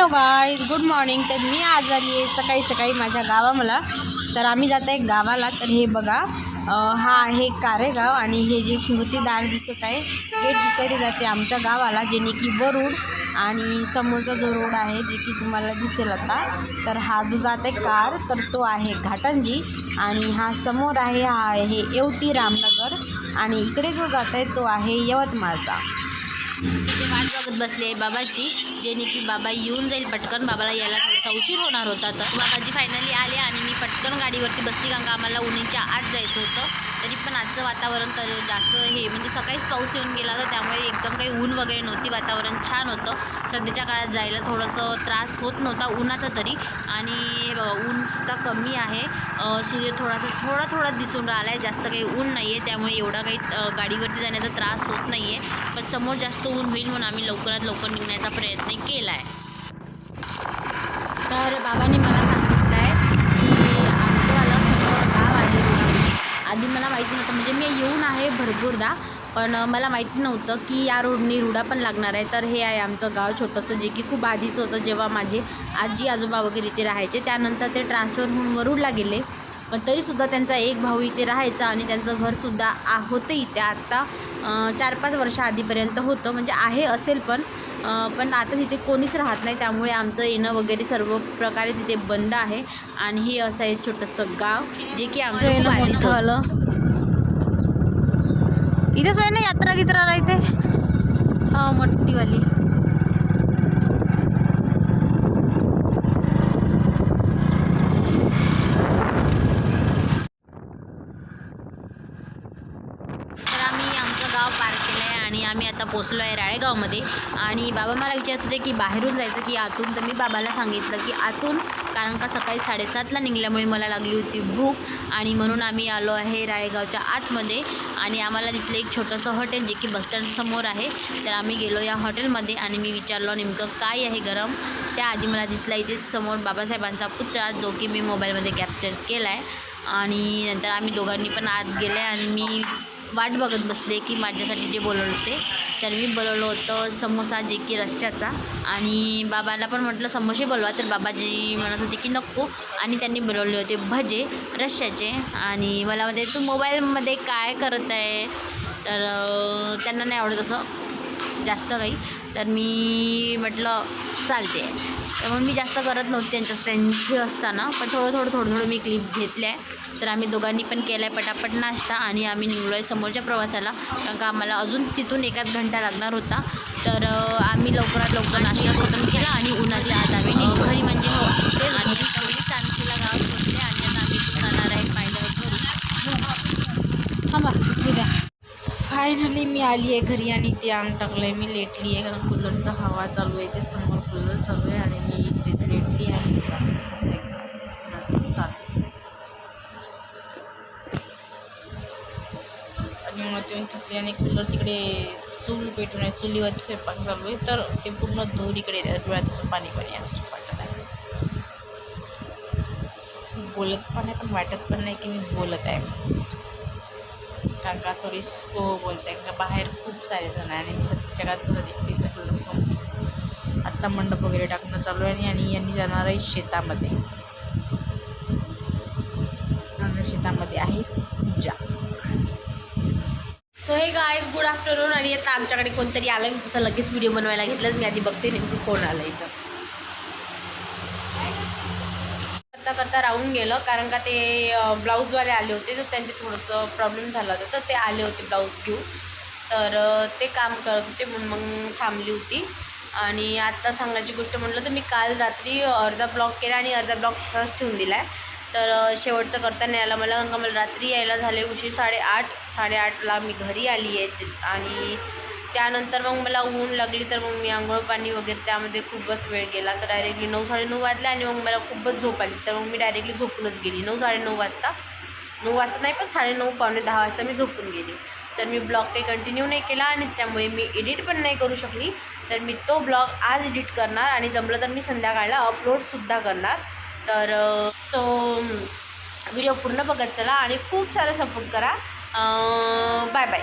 Hello guys good morning तर मी आज आली आहे सकाळी सकाळी माझ्या गावामला तर आम्ही जात आहे गावाला. तर हे बघा हा आहे कारेगाव आणि हे जे स्मृतीदार दिसत आहे हे दिसत जाते आमच्या गावाला जेणे की वरुड आणि समोरचा जो रोड आहे जे की तुम्हाला दिसेल आता. तर हा जो जात आहे कार तर तो आहे घाटंजी आणि हा समोर आहे हा आहे येवती रामनगर आणि इकडे जो जात आहे तो आहे यवतमाळचा. बघत बसले आहे बाबाची जेणे की बाबा येऊन जाईल पटकन. बाबाला यायला थोडासा उशीर होणार होता तर बाबाजी फायनली आले आणि मी पटकन गाडीवरती बसली. कारण का आम्हाला उन्हीच्या आत जायचं होतं. तरी पण आजचं वातावरण तर जास्त हे म्हणजे सकाळीच पाऊस येऊन गेला होता. त्यामुळे एकदम काही ऊन वगैरे नव्हती. वातावरण छान होतं. सध्याच्या काळात जायला थोडंसं त्रास होत नव्हता उन्हाचा तरी. आणि ऊनसुद्धा कमी आहे. सूर्य थोडासा थोडा थोडा दिसून राहिला आहे जास्त काही ऊन नाही आहे त्यामुळे एवढा काही गाडीवरती जाण्याचा त्रास होत नाही आहे समोर जास्त ऊन होईल म्हणून आम्ही लवकरात लवकर निघण्याचा प्रयत्न केला आहे तर बाबांनी मला सांगितलं आहे की आमच्यावाला समोर गाव आहे आधी मला माहिती नव्हतं म्हणजे मी येऊन आहे भरपूरदा पण मला माहिती नव्हतं की या रोडनी रुडा पण लागणार आहे. तर हे आहे आमचं गाव छोटंसं जे की खूप आधीचं होतं जेव्हा माझे आजी आजोबा वगैरे इथे राहायचे. त्यानंतर ते ट्रान्सफर होऊन वरुडला गेले. पण तरीसुद्धा त्यांचा एक भाऊ इथे राहायचा आणि त्यांचं घरसुद्धा आ होतं इथे. आत्ता चार पाच वर्षा आधीपर्यंत होतं. म्हणजे आहे असेल पण पण आता तिथे कोणीच राहत नाही. त्यामुळे आमचं येणं वगैरे सर्व प्रकारे तिथे बंद आहे. आणि हे असं आहे छोटंसं गाव जे की आमचं आधीचं झालं. इथेच आहे ना यात्रा गित्रा राहते हा मोठीवाली तर आम्ही आमचं गाव पार केलं आहे आणि आम्ही आता पोचलो आहे राळेगावमध्ये. आणि बाबा मला विचारत होते की बाहेरून जायचं की आतून. तर मी बाबाला सांगितलं की आतून कारण का सकाळी साडेसातला निघाल्यामुळे मला लागली होती भूक. आणि म्हणून आम्ही आलो आहे राळेगावच्या आतमध्ये. आणि आम्हाला दिसलं एक छोटंसं हॉटेल जे की बस स्टँडसमोर आहे. तर आम्ही गेलो या हॉटेलमध्ये आणि मी विचारलो नेमकं काय आहे गरम? त्याआधी मला दिसला इथे समोर बाबासाहेबांचा पुतळा जो की मी मोबाईलमध्ये कॅप्चर केला आहे आणि नंतर आम्ही दोघांनी पण आत गेले आणि मी वाट बघत बसले की माझ्यासाठी जे बोलवलं होते तर मी बोलवलं होतं समोसा जे की रश्श्याचा. आणि बाबाला पण म्हटलं समोसे बोलवा तर बाबाजी म्हणत होते की नको. आणि त्यांनी बोलवले होते भजे रश्श्याचे. आणि मला म्हणते तू मोबाईलमध्ये काय करत आहे तर त्यांना नाही आवडत असं जास्त काही. तर मी म्हटलं चालते त्यामुळे मी जास्त करत नव्हते त्यांच्या त्यांचे असताना पण थोडं थोडं थोडं थोडं मी क्लिप घेतले आहे तर आम्ही दोघांनी पण केला आहे पटापट नाश्ता आणि आम्ही निघलो आहे समोरच्या प्रवासाला. कारण का आम्हाला अजून तिथून एकाच घंटा लागणार होता. तर आम्ही लवकरात लवकर नाश्ता खतम केला आणि उन्हाच्या आत आम्ही घरी म्हणजे हो तेच आणि सगळी आणखीला गावात पोचले आणि आता आम्ही जाणार आहे फायदा घरी. थांबा ठीक आहे फायनली मी आली आहे घरी आणि ते अंग टाकलं आहे मी लेटली आहे कारण कूलरचा हवा चालू आहे ते समोर कूलर चालू आहे आणि मी इथे लेटली आहे आणि मग ते थकली आणि तिकडे चूल पेटून आहे चुलीवरती स्वयंपाक चालू आहे तर ते पूर्ण दोरीकडे इकडे येते पाणी पाणी असं वाटत आहे. बोलत पण आहे पण वाटत पण नाही की मी बोलत आहे. कारण का थोडी स्लो बोलत आहे का बाहेर खूप सारे जण आहे आणि मी सध्याच्या काळात घरात एकटीचं कलर समोर आत्ता मंडप वगैरे टाकणं चालू आहे आणि- आणि यांनी जाणार आहे शेतामध्ये. शेतामध्ये आहे. सो हे गायज गुड आफ्टरनून आणि आता आमच्याकडे कोणतरी आलं मी तसं लगेच व्हिडिओ बनवायला घेतलं मी आधी बघते नेमकं कोण आलं इथं. करता करता राहून गेलं. कारण का ते ब्लाऊजवाले आले होते. तर त्यांचे थोडंसं प्रॉब्लेम झाला होता. तर ते आले होते ब्लाऊज घेऊन. तर ते काम करत होते म्हणून मग थांबली होती. आणि आत्ता सांगायची गोष्ट म्हटलं तर मी काल रात्री अर्धा ब्लॉक केला आणि अर्धा ब्लॉक सहज ठेवून दिला आहे तर शेवटचं करता नाही आला मला कारण का मला रात्री यायला झाले उशीर साडेआठ. साडेआठला मी घरी आली आहे आणि त्यानंतर मग मला ऊन लागली तर मग मी आंघोळ पाणी वगैरे त्यामध्ये खूपच वेळ गेला. तर डायरेक्टली नऊ साडेनऊ वाजले आणि मग मला खूपच झोप आली. तर मग मी डायरेक्टली झोपूनच गेली. नऊ साडेनऊ वाजता. नऊ वाजता नाही पण साडेनऊ पावणे दहा वाजता मी झोपून गेली. तर मी ब्लॉग काही कंटिन्यू नाही केला आणि त्यामुळे मी एडिट पण नाही करू शकली. तर मी तो ब्लॉग आज एडिट करणार आणि जमलं तर मी संध्याकाळला अपलोडसुद्धा करणार. तर सो व्हिडिओ पूर्ण बघत चला आणि खूप सारा सपोर्ट करा. Bye bye